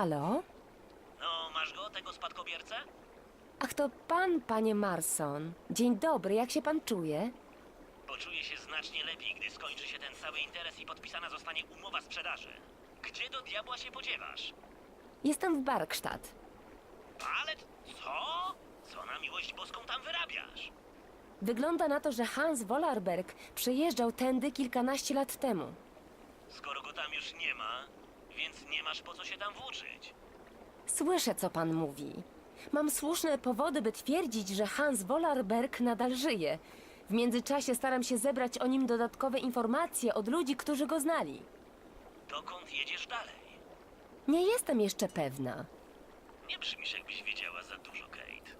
Halo? No, masz go, tego spadkobiercę? Ach, to pan, panie Marson. Dzień dobry, jak się pan czuje? Poczuję się znacznie lepiej, gdy skończy się ten cały interes i podpisana zostanie umowa sprzedaży. Gdzie do diabła się podziewasz? Jestem w Barkstadt. Ale co? Co na miłość boską tam wyrabiasz? Wygląda na to, że Hans Wollerberg przejeżdżał tędy kilkanaście lat temu. Skoro go tam już nie ma, więc nie masz po co się tam włóczyć. Słyszę, co pan mówi. Mam słuszne powody, by twierdzić, że Hans Wollerberg nadal żyje. W międzyczasie staram się zebrać o nim dodatkowe informacje od ludzi, którzy go znali. Dokąd jedziesz dalej? Nie jestem jeszcze pewna. Nie brzmisz, jakbyś wiedziała za dużo, Kate.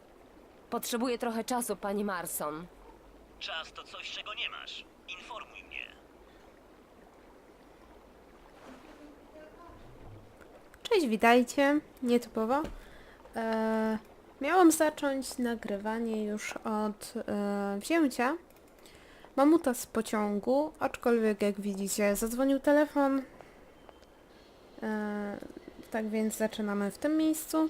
Potrzebuję trochę czasu, pani Marson. Czas to coś, czego nie masz. Informuj mnie. Cześć, witajcie. Nietypowo. E, miałam zacząć nagrywanie już od e, wzięcia mamuta z pociągu, aczkolwiek jak widzicie zadzwonił telefon. E, tak więc zaczynamy w tym miejscu.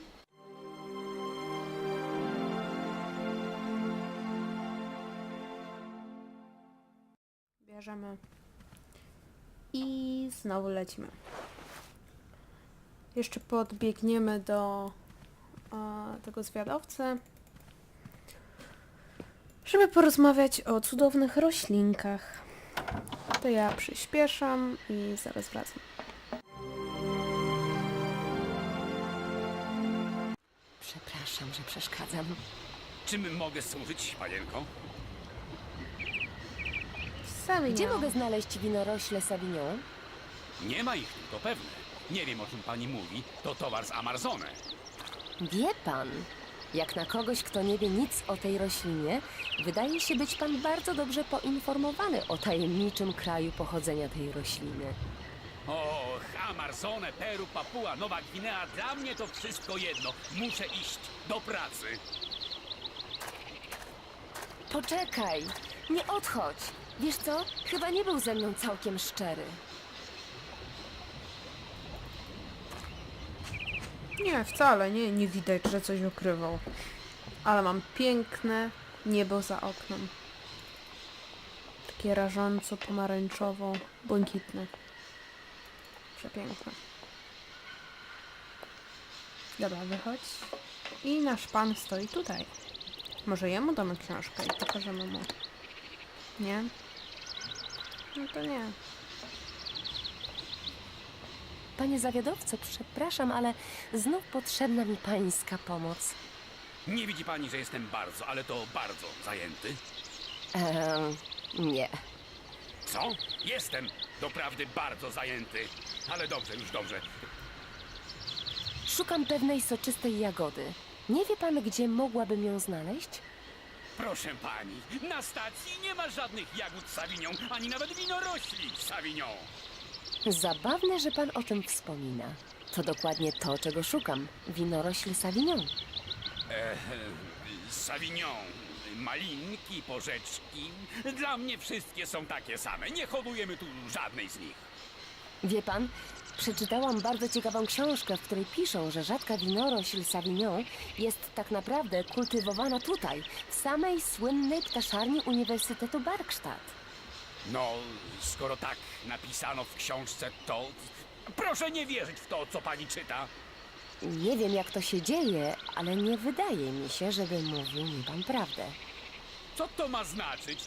Bierzemy i znowu lecimy. Jeszcze podbiegniemy do e, tego zwiadowcy, żeby porozmawiać o cudownych roślinkach. To ja przyspieszam i zaraz wracam. Przepraszam, że przeszkadzam. Czym mogę służyć, panienko? Sami Gdzie mogę znaleźć winorośle Savignon? Nie ma ich tu, to pewne. Nie wiem, o czym pani mówi. To towar z Amazony. Wie pan, jak na kogoś, kto nie wie nic o tej roślinie, wydaje się być pan bardzo dobrze poinformowany o tajemniczym kraju pochodzenia tej rośliny. Och, Amazonę, Peru, Papua, Nowa Gwinea, dla mnie to wszystko jedno. Muszę iść do pracy. Poczekaj, nie odchodź. Wiesz co? Chyba nie był ze mną całkiem szczery. Nie, wcale nie, nie widać, że coś ukrywał. Ale mam piękne niebo za oknem. Takie rażąco pomarańczowo błękitne. Przepiękne. Dobra, wychodź. I nasz pan stoi tutaj. Może jemu damy książkę i pokażemy mu. Nie? No to nie. Panie zawiadowco, przepraszam, ale znów potrzebna mi pańska pomoc. Nie widzi pani, że jestem bardzo, ale to bardzo zajęty? Ehm, nie. Co? Jestem doprawdy bardzo zajęty. Ale dobrze, już dobrze. Szukam pewnej soczystej jagody. Nie wie pan, gdzie mogłabym ją znaleźć? Proszę pani, na stacji nie ma żadnych jagód Savignon, ani nawet winorośli Savignon. Zabawne, że pan o tym wspomina. To dokładnie to, czego szukam. Winorośl Savignon. Savignon, malinki, porzeczki. Dla mnie wszystkie są takie same. Nie hodujemy tu żadnej z nich. Wie pan, przeczytałam bardzo ciekawą książkę, w której piszą, że rzadka winorośl Savignon jest tak naprawdę kultywowana tutaj, w samej słynnej ptaszarni Uniwersytetu Barkstadt. No, skoro tak napisano w książce, to proszę nie wierzyć w to, co pani czyta. Nie wiem, jak to się dzieje, ale nie wydaje mi się, żeby mówił mi pan prawdę. Co to ma znaczyć?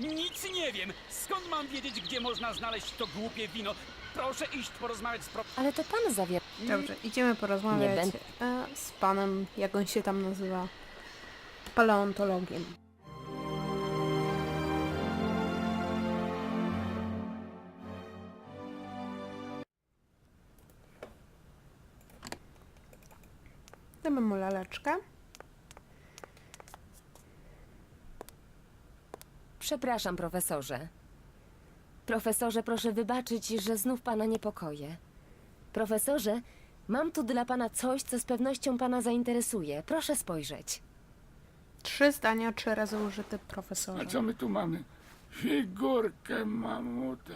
Nic nie wiem. Skąd mam wiedzieć, gdzie można znaleźć to głupie wino? Proszę iść porozmawiać z pro... Ale to pan zawie... Dobrze, idziemy porozmawiać Nie będę- e, z panem, jak on się tam nazywa, paleontologiem. Damy mu laleczkę. Przepraszam, profesorze. Profesorze, proszę wybaczyć, że znów pana niepokoję. Profesorze, mam tu dla pana coś, co z pewnością pana zainteresuje. Proszę spojrzeć. Trzy zdania, trzy razy użyty A profesorze. co my tu mamy? Figurkę mamuta.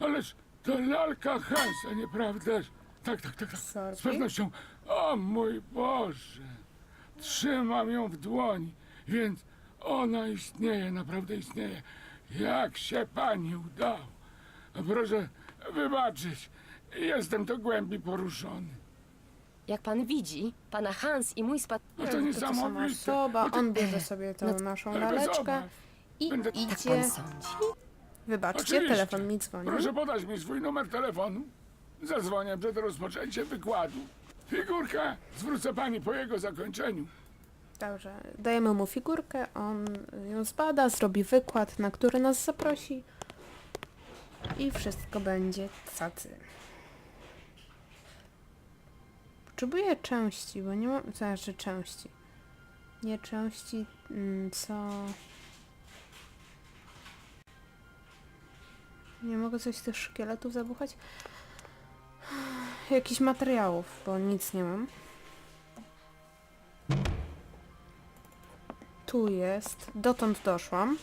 Ależ to lalka Hansa, nieprawdaż? Tak, tak, tak. tak. Sorki? Z pewnością. O mój Boże. Trzymam ją w dłoni, więc ona istnieje, naprawdę istnieje. Jak się pani udało. Proszę wybaczyć. Jestem to głębi poruszony. Jak pan widzi, pana Hans i mój spad... No To to ta sama niesamowite. osoba, on bierze sobie tą No- naszą Ale laleczkę i Będę- Tak idzie... pan sądzi? Wybaczcie, Oczywiście. telefon mi dzwoni. Proszę podać mi swój numer telefonu. Zadzwonię przed rozpoczęciem wykładu. Figurkę zwrócę pani po jego zakończeniu. Dobrze, dajemy mu figurkę, on ją zbada, zrobi wykład, na który nas zaprosi i wszystko będzie cacy. Potrzebuję części, bo nie mam... Znaczy części. Nie części, mm, co... Nie mogę coś z tych szkieletów zabuchać? Jakichś materiałów, bo nic nie mam. Tu jest. Dotąd doszłam,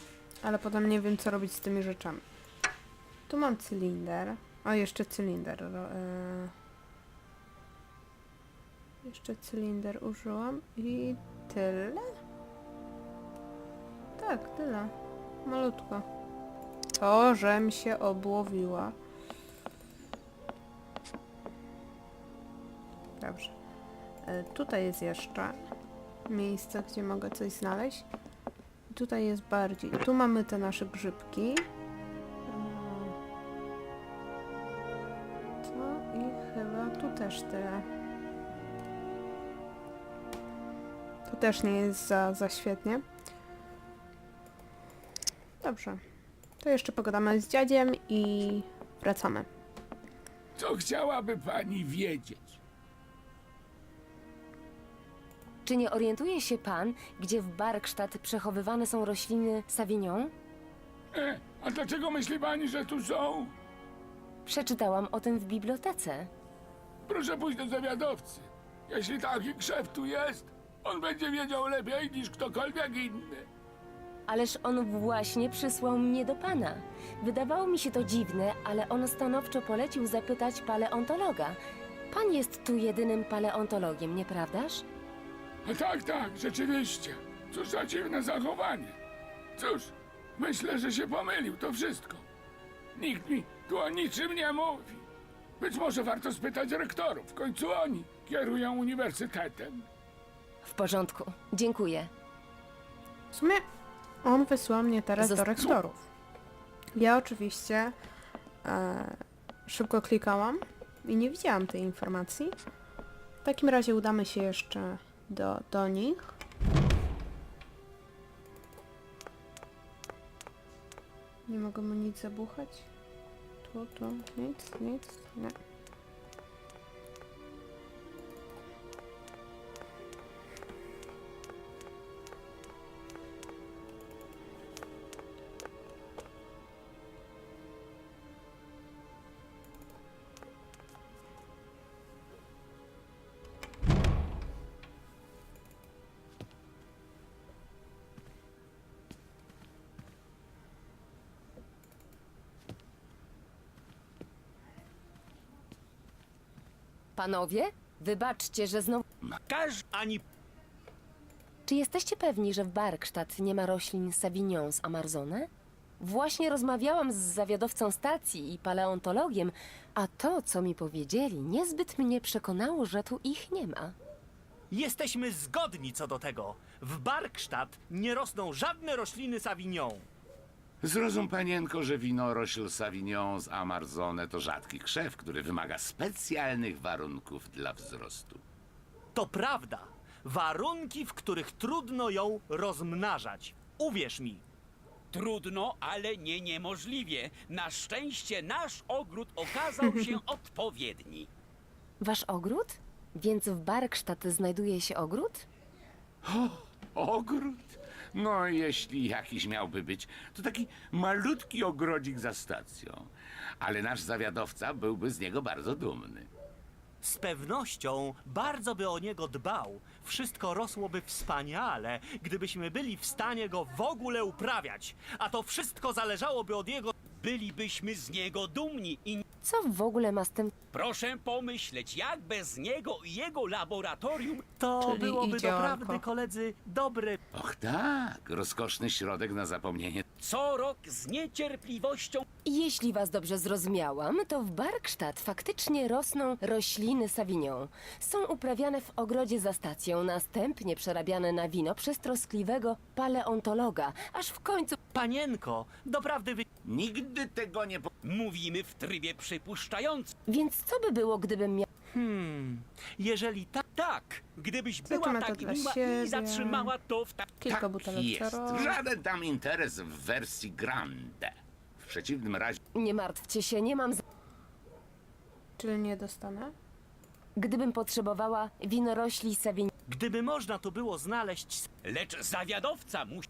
ale potem nie wiem co robić z tymi rzeczami. Tu mam cylinder. O, jeszcze cylinder. e, Jeszcze cylinder użyłam i tyle? Tak, tyle. Malutko. To, żem się obłowiła. Tutaj jest jeszcze miejsce, gdzie mogę coś znaleźć. Tutaj jest bardziej. Tu mamy te nasze grzybki. To i chyba tu też tyle. To też nie jest za, za świetnie. Dobrze. To jeszcze pogadamy z dziadziem i wracamy. Co chciałaby pani wiedzieć? Czy nie orientuje się pan, gdzie w Barkstadt przechowywane są rośliny Savignon? E, a dlaczego myśli pani, że tu są? Przeczytałam o tym w bibliotece. Proszę pójść do zawiadowcy. Jeśli taki krzew tu jest, on będzie wiedział lepiej niż ktokolwiek inny. Ależ on właśnie przysłał mnie do pana. Wydawało mi się to dziwne, ale on stanowczo polecił zapytać paleontologa. Pan jest tu jedynym paleontologiem, nieprawdaż? A tak, tak, rzeczywiście. Cóż za dziwne zachowanie. Cóż, myślę, że się pomylił, to wszystko. Nikt mi tu o niczym nie mówi. Być może warto spytać rektorów, w końcu oni kierują uniwersytetem. W porządku, dziękuję. W sumie on wysłał mnie teraz do Zosta- rektorów. Ja oczywiście e, szybko klikałam i nie widziałam tej informacji. W takim razie udamy się jeszcze do, do nich. Nie mogę mu nic zabuchać. Tu, tu, nic, nic, nie. Panowie, wybaczcie, że znowu... Każ ani Czy jesteście pewni, że w Barkstadt nie ma roślin Savignon z Amazone? Właśnie rozmawiałam z zawiadowcą stacji i paleontologiem, a to, co mi powiedzieli, niezbyt mnie przekonało, że tu ich nie ma. Jesteśmy zgodni co do tego. W Barkstadt nie rosną żadne rośliny Savignon. Zrozum, panienko, że winorośl Savignon z Amarzone to rzadki krzew, który wymaga specjalnych warunków dla wzrostu. To prawda. Warunki, w których trudno ją rozmnażać. Uwierz mi. Trudno, ale nie niemożliwie. Na szczęście nasz ogród okazał się odpowiedni. Wasz ogród? Więc w Barkstadt znajduje się ogród? Ogród? No, jeśli jakiś miałby być, to taki malutki ogrodzik za stacją. Ale nasz zawiadowca byłby z niego bardzo dumny. Z pewnością bardzo by o niego dbał. Wszystko rosłoby wspaniale, gdybyśmy byli w stanie go w ogóle uprawiać. A to wszystko zależałoby od jego. Bylibyśmy z niego dumni i Co w ogóle ma z tym Proszę pomyśleć, jak bez niego i jego laboratorium To Czyli byłoby idzie doprawdy, koledzy, dobre Och tak, rozkoszny środek na zapomnienie. co rok z niecierpliwością Jeśli was dobrze zrozumiałam, to w Barkstadt faktycznie rosną rośliny Savignon. Są uprawiane w ogrodzie za stacją, następnie przerabiane na wino przez troskliwego paleontologa, aż w końcu Panienko, doprawdy wy... Nigdy tego nie... Po... mówimy w trybie przypuszczającym. Więc co by było, gdybym miał... Hmm, jeżeli tak... Tak, gdybyś była Zaczyna to tak dla miła siebie. i zatrzymała to w ta... Kilka Tak butelek jest. Cero. Żaden tam interes w wersji grande. W przeciwnym razie... Nie martwcie się, nie mam... Z... Czyli nie dostanę? Gdybym potrzebowała winorośli Savignon... Gdyby można tu było znaleźć... Lecz zawiadowca musi...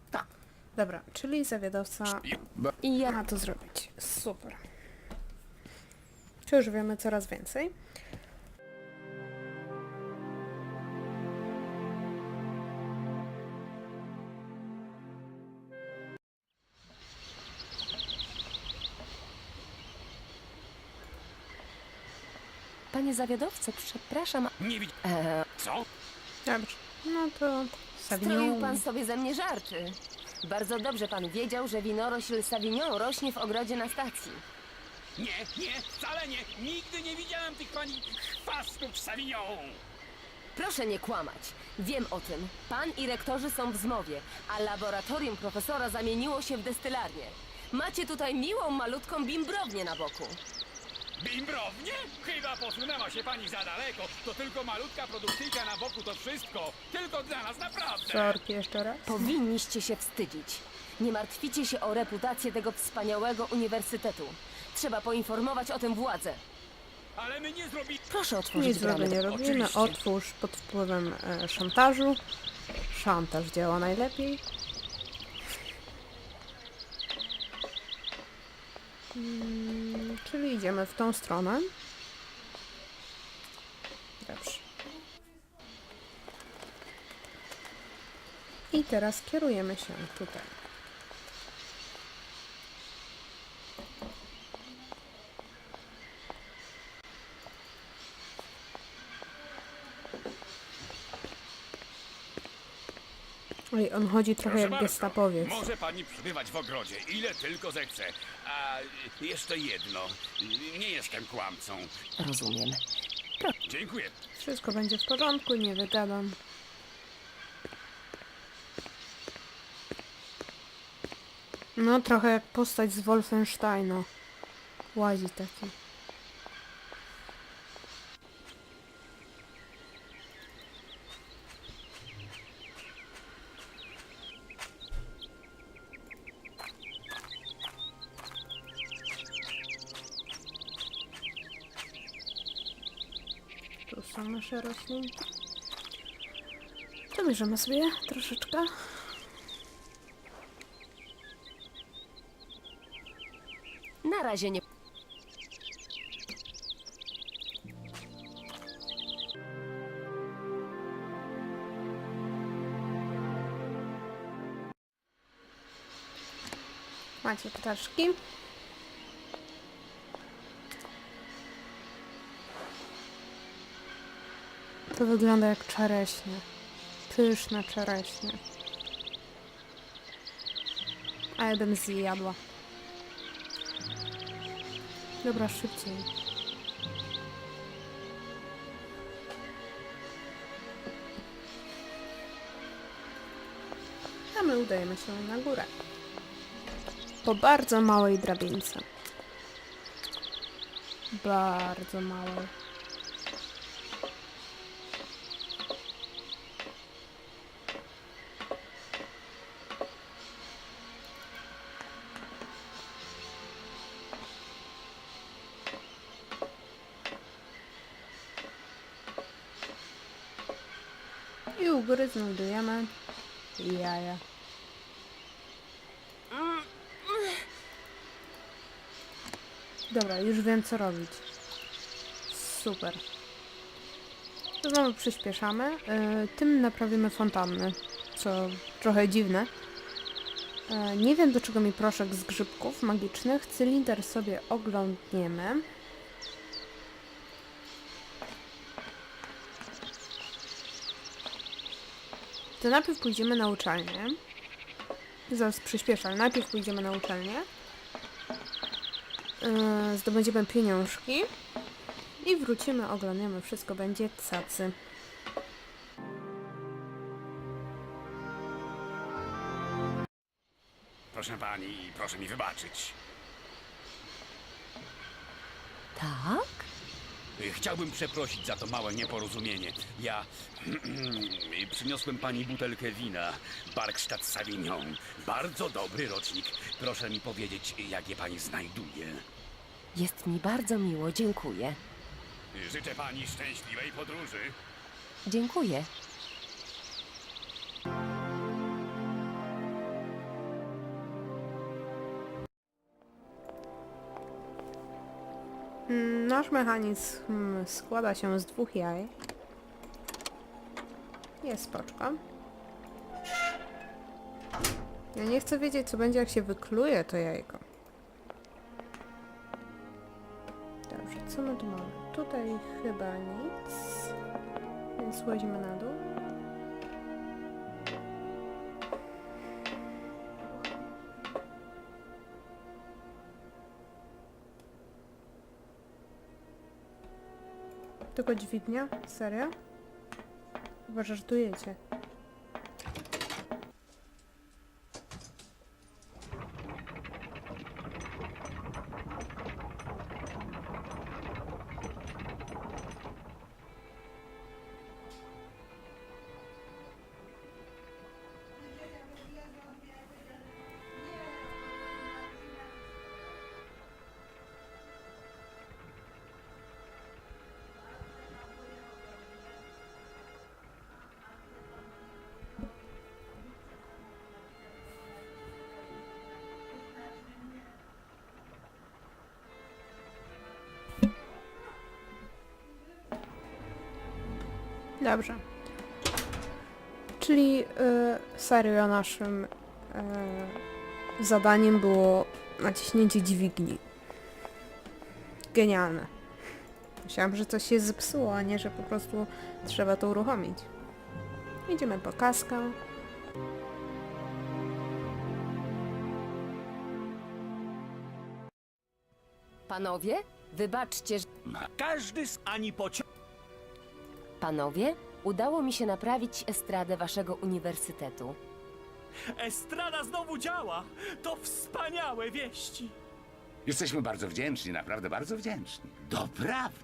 Dobra, czyli zawiadowca I ja... ma to zrobić. Super. Czy już wiemy coraz więcej? Panie zawiadowco, przepraszam... Nie widzi... Eee, Co? Dobrze. No to stroił Savignon. pan sobie ze mnie żarty. Bardzo dobrze pan wiedział, że winorośl Savignon rośnie w ogrodzie na stacji. Nie, nie, wcale nie. Nigdy nie widziałem tych pani chwastów Savignon. Proszę nie kłamać. Wiem o tym. Pan i rektorzy są w zmowie, a laboratorium profesora zamieniło się w destylarnię. Macie tutaj miłą, malutką bimbrownię na boku. Bimbrownie? Chyba posunęła się pani za daleko. To tylko malutka produkcyjka na boku, to wszystko. Tylko dla nas, naprawdę. Sorki jeszcze raz. Powinniście się wstydzić. Nie martwicie się o reputację tego wspaniałego uniwersytetu. Trzeba poinformować o tym władzę. Ale my nie zrobili... Proszę otworzyć Nic złego bramę. nie robimy. Oczywiście. Otwórz pod wpływem e, szantażu. Szantaż działa najlepiej. Mm, czyli idziemy w tą stronę. Dobrze. I teraz kierujemy się tutaj. Oj, on chodzi trochę Proszę jak bardzo, gestapowiec. Może pani przybywać w ogrodzie, ile tylko zechce. A jeszcze jedno. Nie jestem kłamcą. Rozumiem. Dziękuję. Wszystko będzie w porządku, nie wygadam. No, trochę jak postać z Wolfensteina. Łazi taki. Nasze roślinki. To bierzemy sobie troszeczkę. Na razie nie. Macie ptaszki. To wygląda jak czereśnie. Pyszne czereśnie. A ja bym zjadła. Dobra, szybciej. A my udajemy się na górę. Po bardzo małej drabince. Bardzo małej. Góry znajdujemy jaja. Dobra, już wiem co robić. Super. Znowu przyspieszamy. E, tym naprawimy fontanny, co trochę dziwne. E, nie wiem do czego mi proszek z grzybków magicznych. Cylinder sobie oglądniemy. To najpierw pójdziemy na uczelnię. Zaraz przyspieszę, ale najpierw pójdziemy na uczelnię. Yy, zdobędziemy pieniążki. I wrócimy, oglądamy, wszystko będzie cacy. Proszę pani, proszę mi wybaczyć. Tak? Chciałbym przeprosić za to małe nieporozumienie. Ja przyniosłem pani butelkę wina, Barkstadt Savignon. Bardzo dobry rocznik. Proszę mi powiedzieć, jak je pani znajduje. Jest mi bardzo miło, dziękuję. Życzę pani szczęśliwej podróży. Dziękuję. Nasz mechanizm składa się z dwóch jaj. Jest spoczko. Ja nie chcę wiedzieć, co będzie, jak się wykluje to jajko. Dobrze, co my tu mamy? Tutaj chyba nic. Więc łazimy na dół. Tylko dźwignia? Serio? Chyba żartujecie. Dobrze. Czyli y, serio naszym y, zadaniem było naciśnięcie dźwigni. Genialne. Myślałam, że coś się zepsuło, a nie, że po prostu trzeba to uruchomić. Idziemy po kaskę. Panowie, wybaczcie, że... Każdy z ani pociąg. Panowie, udało mi się naprawić estradę waszego uniwersytetu. Estrada znowu działa! To wspaniałe wieści! Jesteśmy bardzo wdzięczni, naprawdę bardzo wdzięczni. Doprawdy.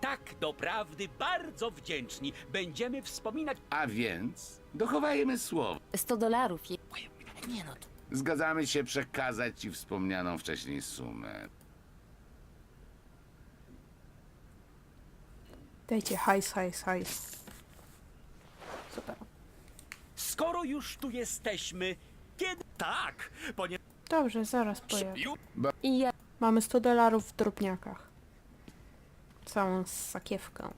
Tak, doprawdy bardzo wdzięczni. Będziemy wspominać A więc dochowajmy słowo. 100 dolarów. Je... Nie no, to... Zgadzamy się przekazać ci wspomnianą wcześniej sumę. Dajcie hajs, hajs, hajs. Super. Skoro już tu jesteśmy, kiedy... Tak, ponieważ Dobrze, zaraz pojadę. I ja... Mamy 100 dolarów w drobniakach. Całą sakiewkę.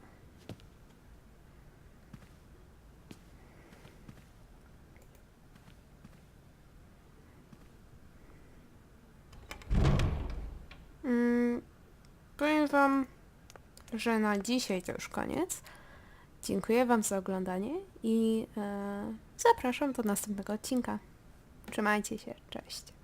Mm, powiem wam, że na dzisiaj to już koniec. Dziękuję wam za oglądanie i e, zapraszam do następnego odcinka. Trzymajcie się, cześć.